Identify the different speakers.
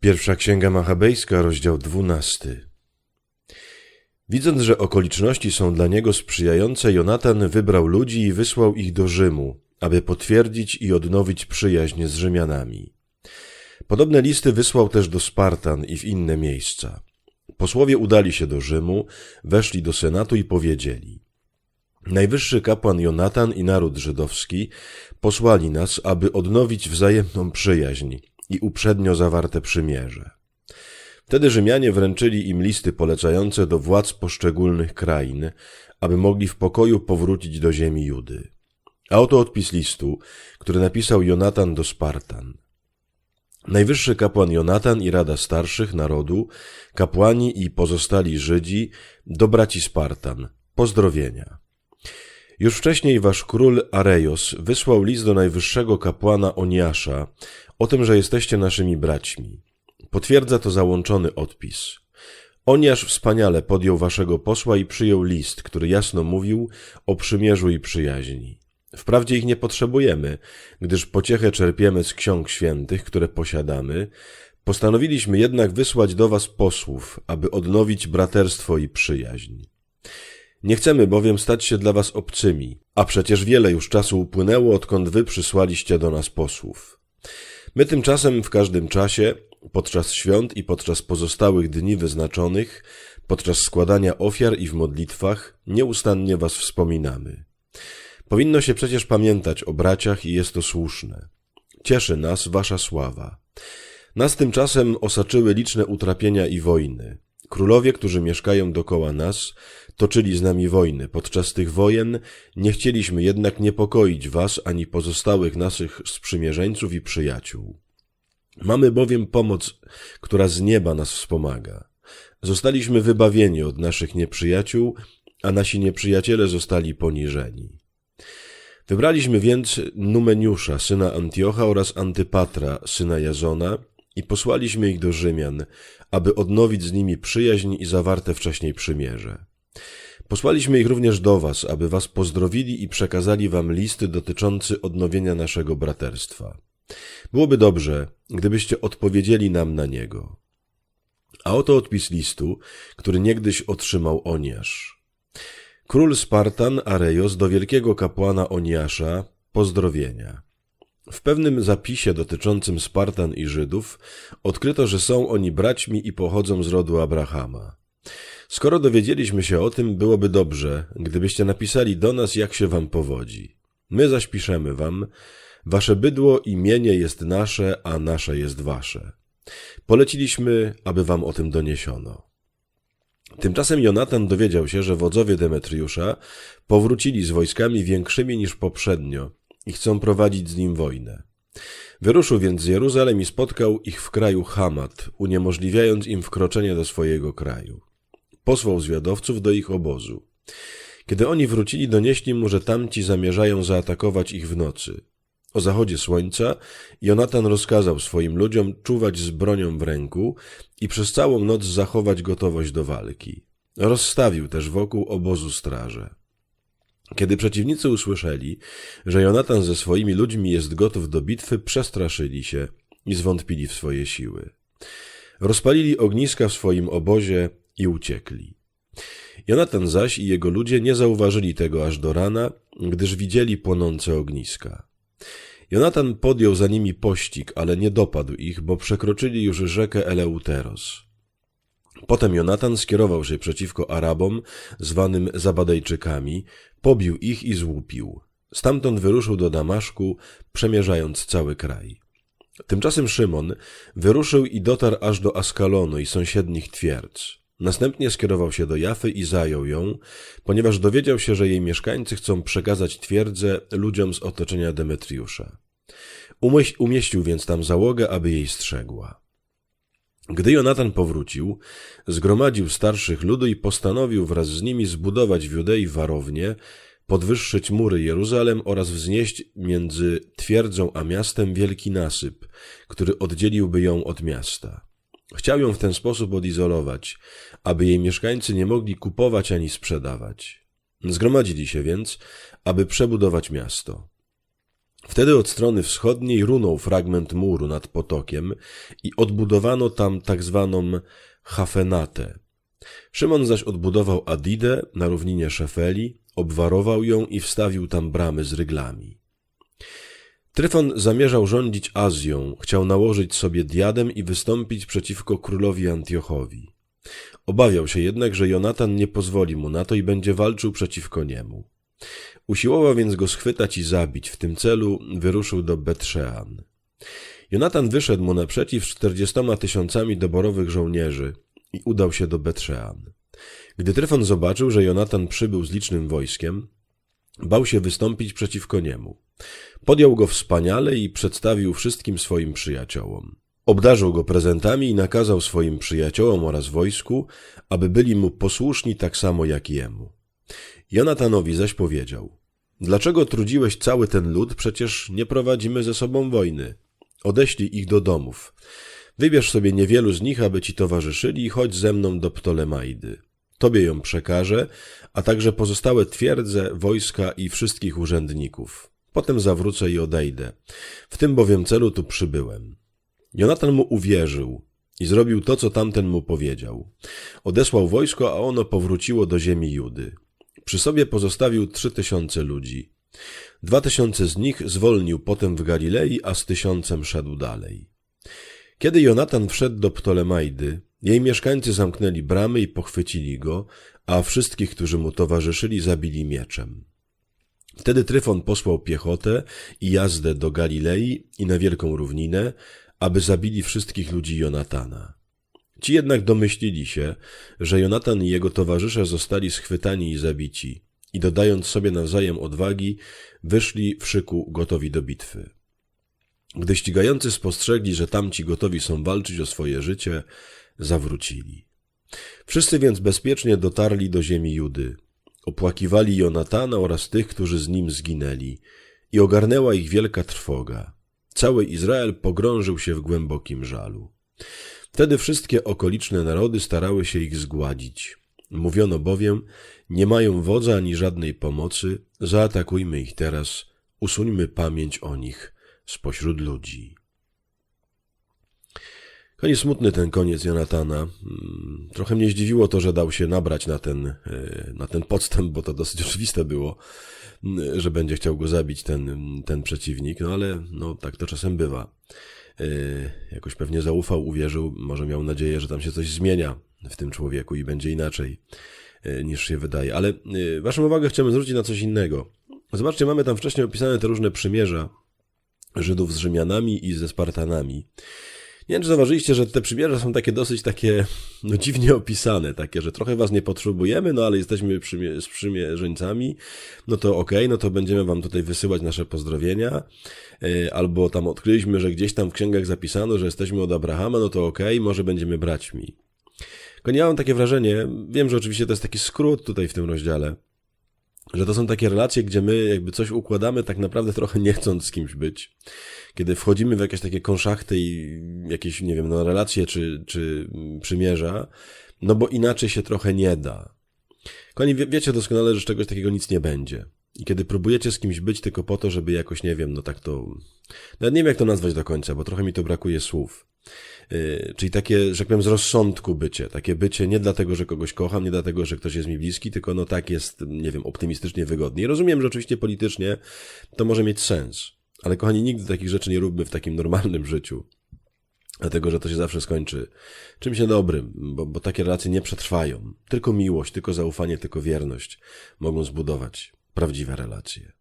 Speaker 1: Pierwsza Księga Machabejska, rozdział 12. Widząc, że okoliczności są dla niego sprzyjające, Jonatan wybrał ludzi i wysłał ich do Rzymu, aby potwierdzić i odnowić przyjaźń z Rzymianami. Podobne listy wysłał też do Spartan i w inne miejsca. Posłowie udali się do Rzymu, weszli do Senatu i powiedzieli Najwyższy kapłan Jonatan i naród żydowski posłali nas, aby odnowić wzajemną przyjaźń i uprzednio zawarte przymierze. Wtedy Rzymianie wręczyli im listy polecające do władz poszczególnych krain, aby mogli w pokoju powrócić do ziemi Judy. A oto odpis listu, który napisał Jonatan do Spartan. Najwyższy kapłan Jonatan i Rada Starszych Narodu, kapłani i pozostali Żydzi, do braci Spartan, pozdrowienia. Już wcześniej wasz król Arejos wysłał list do najwyższego kapłana Oniasza o tym, że jesteście naszymi braćmi. Potwierdza to załączony odpis. Oniasz wspaniale podjął waszego posła i przyjął list, który jasno mówił o przymierzu i przyjaźni. Wprawdzie ich nie potrzebujemy, gdyż pociechę czerpiemy z ksiąg świętych, które posiadamy. Postanowiliśmy jednak wysłać do was posłów, aby odnowić braterstwo i przyjaźń. Nie chcemy bowiem stać się dla was obcymi, a przecież wiele już czasu upłynęło, odkąd wy przysłaliście do nas posłów. My tymczasem w każdym czasie, podczas świąt i podczas pozostałych dni wyznaczonych, podczas składania ofiar i w modlitwach, nieustannie was wspominamy. Powinno się przecież pamiętać o braciach i jest to słuszne. Cieszy nas wasza sława. Nas tymczasem osaczyły liczne utrapienia i wojny. Królowie, którzy mieszkają dokoła nas, toczyli z nami wojny. Podczas tych wojen nie chcieliśmy jednak niepokoić was ani pozostałych naszych sprzymierzeńców i przyjaciół. Mamy bowiem pomoc, która z nieba nas wspomaga. Zostaliśmy wybawieni od naszych nieprzyjaciół, a nasi nieprzyjaciele zostali poniżeni. Wybraliśmy więc Numeniusza, syna Antiocha oraz Antypatra, syna Jazona i posłaliśmy ich do Rzymian, aby odnowić z nimi przyjaźń i zawarte wcześniej przymierze. Posłaliśmy ich również do was, aby was pozdrowili i przekazali wam listy dotyczący odnowienia naszego braterstwa. Byłoby dobrze, gdybyście odpowiedzieli nam na niego. A oto odpis listu, który niegdyś otrzymał Oniasz. Król Spartan Arejos do wielkiego kapłana Oniasza pozdrowienia. W pewnym zapisie dotyczącym Spartan i Żydów odkryto, że są oni braćmi i pochodzą z rodu Abrahama. Skoro dowiedzieliśmy się o tym, byłoby dobrze, gdybyście napisali do nas, jak się wam powodzi. My zaś piszemy wam, wasze bydło i mienie jest nasze, a nasze jest wasze. Poleciliśmy, aby wam o tym doniesiono. Tymczasem Jonatan dowiedział się, że wodzowie Demetriusza powrócili z wojskami większymi niż poprzednio i chcą prowadzić z nim wojnę. Wyruszył więc z Jeruzalem i spotkał ich w kraju Hamat, uniemożliwiając im wkroczenie do swojego kraju. Posłał zwiadowców do ich obozu. Kiedy oni wrócili, donieśli mu, że tamci zamierzają zaatakować ich w nocy. O zachodzie słońca Jonatan rozkazał swoim ludziom czuwać z bronią w ręku i przez całą noc zachować gotowość do walki. Rozstawił też wokół obozu straże. Kiedy przeciwnicy usłyszeli, że Jonatan ze swoimi ludźmi jest gotów do bitwy, przestraszyli się i zwątpili w swoje siły. Rozpalili ogniska w swoim obozie i uciekli. Jonatan zaś i jego ludzie nie zauważyli tego aż do rana, gdyż widzieli płonące ogniska. Jonatan podjął za nimi pościg, ale nie dopadł ich, bo przekroczyli już rzekę Eleuteros. Potem Jonatan skierował się przeciwko Arabom, zwanym Zabadejczykami, pobił ich i złupił. Stamtąd wyruszył do Damaszku, przemierzając cały kraj. Tymczasem Szymon wyruszył i dotarł aż do Askalonu i sąsiednich twierdz. Następnie skierował się do Jafy i zajął ją, ponieważ dowiedział się, że jej mieszkańcy chcą przekazać twierdzę ludziom z otoczenia Demetriusza. Umieścił więc tam załogę, aby jej strzegła. Gdy Jonatan powrócił, zgromadził starszych ludu i postanowił wraz z nimi zbudować w Judei warownię, podwyższyć mury Jeruzalem oraz wznieść między twierdzą a miastem wielki nasyp, który oddzieliłby ją od miasta. Chciał ją w ten sposób odizolować, aby jej mieszkańcy nie mogli kupować ani sprzedawać. Zgromadzili się więc, aby przebudować miasto. Wtedy od strony wschodniej runął fragment muru nad potokiem i odbudowano tam tak zwaną hafenatę. Szymon zaś odbudował Adidę na równinie Szefeli, obwarował ją i wstawił tam bramy z ryglami. Tryfon zamierzał rządzić Azją, chciał nałożyć sobie diadem i wystąpić przeciwko królowi Antiochowi. Obawiał się jednak, że Jonatan nie pozwoli mu na to i będzie walczył przeciwko niemu. Usiłował więc go schwytać i zabić. W tym celu wyruszył do Betrzean. Jonatan wyszedł mu naprzeciw z czterdziestoma tysiącami doborowych żołnierzy i udał się do Betrzean. Gdy Tryfon zobaczył, że Jonatan przybył z licznym wojskiem, bał się wystąpić przeciwko niemu. Podjął go wspaniale i przedstawił wszystkim swoim przyjaciołom. Obdarzył go prezentami i nakazał swoim przyjaciołom oraz wojsku, aby byli mu posłuszni tak samo jak jemu. Jonatanowi zaś powiedział: Dlaczego trudziłeś cały ten lud? Przecież nie prowadzimy ze sobą wojny. Odeślij ich do domów. Wybierz sobie niewielu z nich, aby ci towarzyszyli i chodź ze mną do Ptolemaidy. Tobie ją przekażę, a także pozostałe twierdze, wojska i wszystkich urzędników. Potem zawrócę i odejdę. W tym bowiem celu tu przybyłem. Jonatan mu uwierzył i zrobił to, co tamten mu powiedział. Odesłał wojsko, a ono powróciło do ziemi Judy. Przy sobie pozostawił trzy tysiące ludzi. Dwa tysiące z nich zwolnił potem w Galilei, a z tysiącem szedł dalej. Kiedy Jonatan wszedł do Ptolemaidy, jej mieszkańcy zamknęli bramy i pochwycili go, a wszystkich, którzy mu towarzyszyli, zabili mieczem. Wtedy Tryfon posłał piechotę i jazdę do Galilei i na wielką równinę, aby zabili wszystkich ludzi Jonatana. Ci jednak domyślili się, że Jonatan i jego towarzysze zostali schwytani i zabici i dodając sobie nawzajem odwagi, wyszli w szyku gotowi do bitwy. Gdy ścigający spostrzegli, że tamci gotowi są walczyć o swoje życie, zawrócili. Wszyscy więc bezpiecznie dotarli do ziemi Judy. Opłakiwali Jonatana oraz tych, którzy z nim zginęli i ogarnęła ich wielka trwoga. Cały Izrael pogrążył się w głębokim żalu. Wtedy wszystkie okoliczne narody starały się ich zgładzić. Mówiono bowiem, nie mają wodza ani żadnej pomocy, zaatakujmy ich teraz, usuńmy pamięć o nich spośród ludzi. Koniec smutny ten koniec Jonatana. Mm, trochę mnie zdziwiło to, że dał się nabrać na ten, e, na ten podstęp, bo to dosyć oczywiste było, mm, że będzie chciał go zabić ten, ten przeciwnik, no ale no, tak to czasem bywa. E, jakoś pewnie zaufał, uwierzył, może miał nadzieję, że tam się coś zmienia w tym człowieku i będzie inaczej e, niż się wydaje. Ale waszą uwagę chciałbym zwrócić na coś innego. Zobaczcie, mamy tam wcześniej opisane te różne przymierza Żydów z Rzymianami i ze Spartanami. Nie wiem, czy zauważyliście, że te przymierza są takie dosyć takie, no dziwnie opisane, takie, że trochę was nie potrzebujemy, no ale jesteśmy przymie- z przymierzeńcami, no to okej, okay, no to będziemy wam tutaj wysyłać nasze pozdrowienia, yy, albo tam odkryliśmy, że gdzieś tam w księgach zapisano, że jesteśmy od Abrahama, no to okej, okay, może będziemy braćmi. Tylko ja mam takie wrażenie, wiem, że oczywiście to jest taki skrót tutaj w tym rozdziale, że to są takie relacje, gdzie my jakby coś układamy tak naprawdę trochę nie chcąc z kimś być. Kiedy wchodzimy w jakieś takie konszachty i jakieś, nie wiem, no relacje czy, czy przymierza, no bo inaczej się trochę nie da. Koni, wie, wiecie doskonale, że czegoś takiego nic nie będzie. I kiedy próbujecie z kimś być tylko po to, żeby jakoś, nie wiem, no tak to... Nawet nie wiem, jak to nazwać do końca, bo trochę mi to brakuje słów. Yy, czyli takie, że tak powiem, z rozsądku bycie. Takie bycie nie dlatego, że kogoś kocham, nie dlatego, że ktoś jest mi bliski, tylko no tak jest, nie wiem, optymistycznie wygodnie. I rozumiem, że oczywiście politycznie to może mieć sens. Ale kochani, nigdy takich rzeczy nie róbmy w takim normalnym życiu. Dlatego, że to się zawsze skończy czymś niedobrym, bo, bo takie relacje nie przetrwają. Tylko miłość, tylko zaufanie, tylko wierność mogą zbudować prawdziwe relacje.